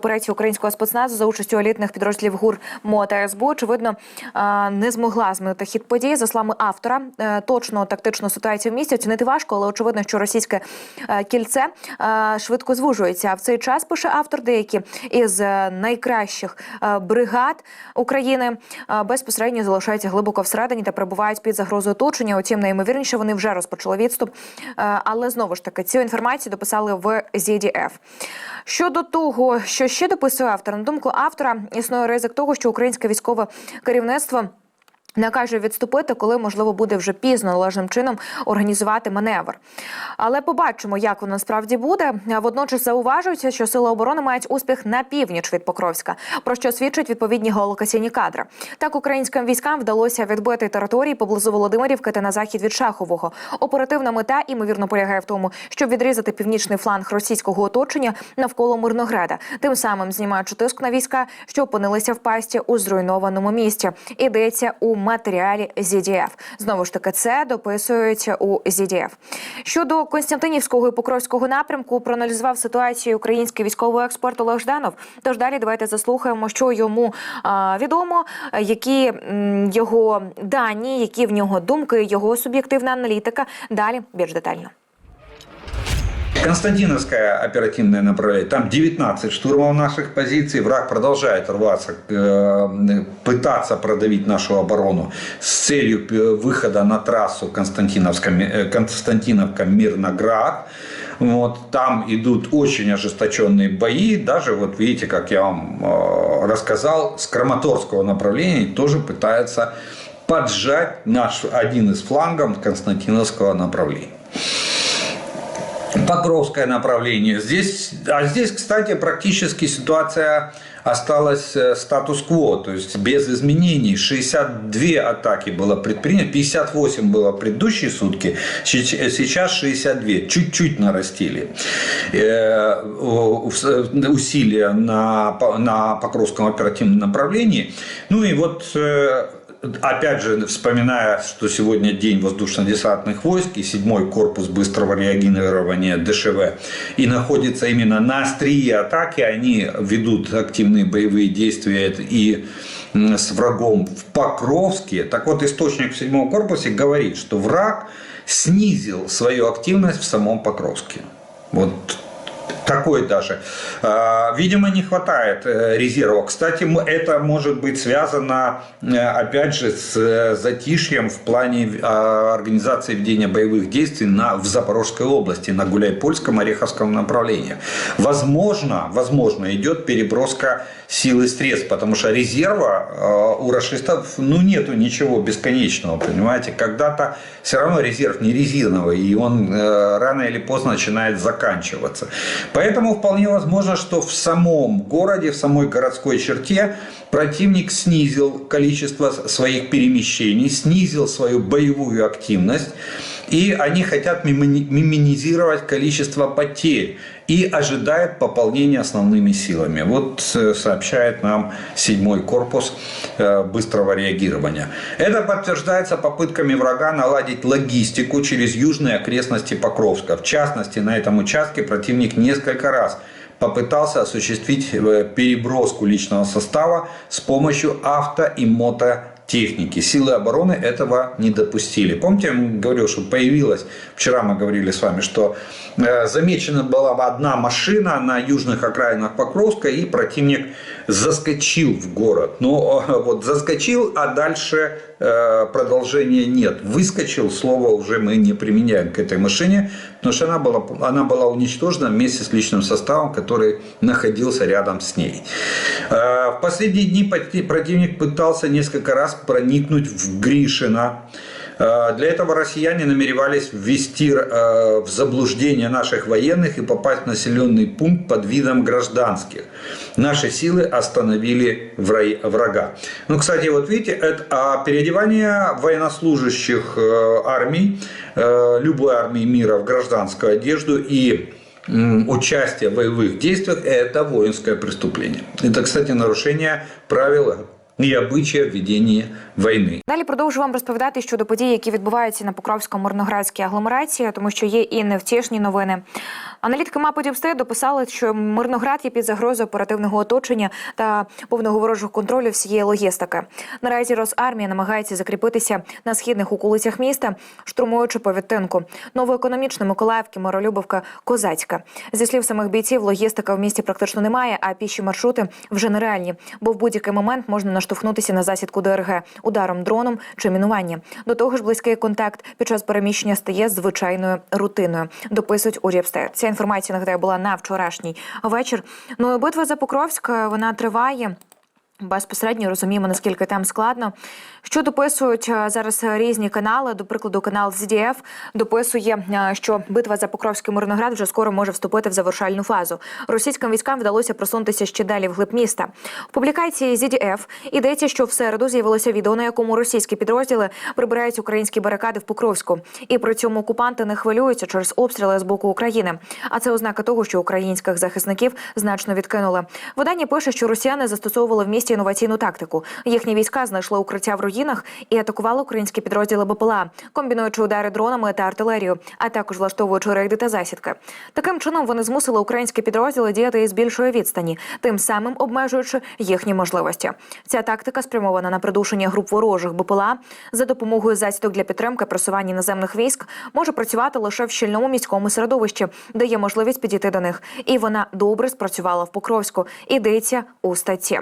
Операції українського спецназу за участю елітних підрозділів ГУР МО та СБУ, очевидно, не змогла змінити хід подій. За словами автора, е, точно тактичну ситуацію в місті оцінити важко, але очевидно, що російське е, кільце е, швидко звужується. В цей час пише автор, деякі із найкращих бригад України безпосередньо залишаються глибоко всередині та перебувають під загрозою оточення. Утім, найімовірніше вони вже розпочали відступ. Але знову ж таки цю інформацію дописали в ZDF. Щодо того, що ще дописує автор, на думку автора, існує ризик того, що українське військове керівництво. Накаже відступити, коли можливо буде вже пізно належним чином організувати маневр. Але побачимо, як воно насправді буде. Водночас зауважується, що сили оборони мають успіх на північ від Покровська, про що свідчать відповідні геолокаційні кадри. Так українським військам вдалося відбити території поблизу Володимирівки та на захід від Шахового. Оперативна мета ймовірно полягає в тому, щоб відрізати північний фланг російського оточення навколо Мирнограда, тим самим знімаючи тиск на війська, що опинилися в пасті у зруйнованому місті. Йдеться у матеріалі ZDF. Знову ж таки, це дописується у ZDF. Щодо Константинівського і Покровського напрямку, проаналізував ситуацію український військовий експерт Олег Жданов. Тож далі давайте заслухаємо, що йому відомо, які його дані, які в нього думки, його суб'єктивна аналітика. Далі більш детально. Константиновское оперативное направление. Там 19 штурмов наших позиций. Враг продолжает рваться, э, пытаться продавить нашу оборону с целью э, выхода на трассу э, Константиновка-Мирноград. Вот, там идут очень ожесточенные бои. Даже, вот видите, как я вам рассказал, с Краматорского направления тоже пытается поджать наш один из флангов Константиновского направления. Покровское направление. Здесь, а здесь, кстати, практически ситуация осталась э, статус-кво, то есть без изменений. 62 атаки было предпринято, 58 было предыдущие сутки, сейчас 62, чуть-чуть нарастили э, усилия на, на Покровском оперативном направлении. Ну и вот э, опять же, вспоминая, что сегодня день воздушно-десантных войск и седьмой корпус быстрого реагирования ДШВ и находится именно на острие атаки, они ведут активные боевые действия и с врагом в Покровске. Так вот, источник в седьмом корпусе говорит, что враг снизил свою активность в самом Покровске. Вот такой даже. Видимо, не хватает э, резерва. Кстати, это может быть связано, э, опять же, с э, затишьем в плане организации ведения боевых действий на, в Запорожской области, на Гуляйпольском, Ореховском направлении. Возможно, возможно, идет переброска сил и средств, потому что резерва у расистов ну, нету ничего бесконечного, понимаете. Когда-то все равно резерв не резиновый, и он рано или поздно начинает заканчиваться. Поэтому вполне возможно, что в самом городе, в самой городской черте противник снизил количество своих перемещений, снизил свою боевую активность. И они хотят минимизировать количество потерь и ожидает пополнения основными силами. Вот сообщает нам седьмой корпус быстрого реагирования. Это подтверждается попытками врага наладить логистику через южные окрестности Покровска. В частности, на этом участке противник несколько раз попытался осуществить переброску личного состава с помощью авто и мото техники. Силы обороны этого не допустили. Помните, я говорил, что появилась, вчера мы говорили с вами, что замечена была одна машина на южных окраинах Покровска, и противник заскочил в город. Но вот заскочил, а дальше продолжения нет. Выскочил, слово уже мы не применяем к этой машине, потому что она была, она была уничтожена вместе с личным составом, который находился рядом с ней. В последние дни противник пытался несколько раз проникнуть в Гришино. Для этого россияне намеревались ввести в заблуждение наших военных и попасть в населенный пункт под видом гражданских. Наши силы остановили врага. Ну, кстати, вот видите, это переодевание военнослужащих армий, любой армии мира в гражданскую одежду и участие в боевых действиях – это воинское преступление. Это, кстати, нарушение правил и обычая ведения войны. Далі продовжу вам розповідати щодо подій, які відбуваються на Покровсько-Мирноградській агломерації, тому що є і невтішні новини. Аналітики мапи Діпстей дописали, що Мирноград є під загрозою оперативного оточення та повного ворожого контролю всієї логістики. Наразі Росармія намагається закріпитися на східних околицях міста, штурмуючи по відтинку. Новоекономічне Миколаївки, Миролюбовка, Козацька. Зі слів самих бійців, логістика в місті практично немає, а піші маршрути вже нереальні, бо в будь-який момент можна наштовхнутися на засідку ДРГ ударом дроном чи мінуванням. До того ж, близький контакт під час переміщення стає звичайною рутиною. Дописують у Ріпстер. Ця інформація нагадаю була на вчорашній вечір. Ну і битва за Покровськ вона триває. Безпосередньо розуміємо, наскільки там складно. Що дописують е, зараз різні канали, до прикладу, канал ZDF дописує, е, що битва за Покровський Мирноград вже скоро може вступити в завершальну фазу. Російським військам вдалося просунутися ще далі вглиб міста. В публікації ZDF йдеться, що в середу з'явилося відео, на якому російські підрозділи прибирають українські барикади в Покровську, і при цьому окупанти не хвилюються через обстріли з боку України. А це ознака того, що українських захисників значно відкинули. Видання пише, що росіяни застосовували в місті інноваційну тактику. Їхні війська знайшли укриття в руїнах і атакували українські підрозділи БПЛА, комбінуючи удари дронами та артилерією, а також влаштовуючи рейди та засідки. Таким чином вони змусили українські підрозділи діяти із більшої відстані, тим самим обмежуючи їхні можливості. Ця тактика спрямована на придушення груп ворожих БПЛА за допомогою засідок для підтримки просування наземних військ може працювати лише в щільному міському середовищі, де є можливість підійти до них. І вона добре спрацювала в Покровську. Ідеться у статті.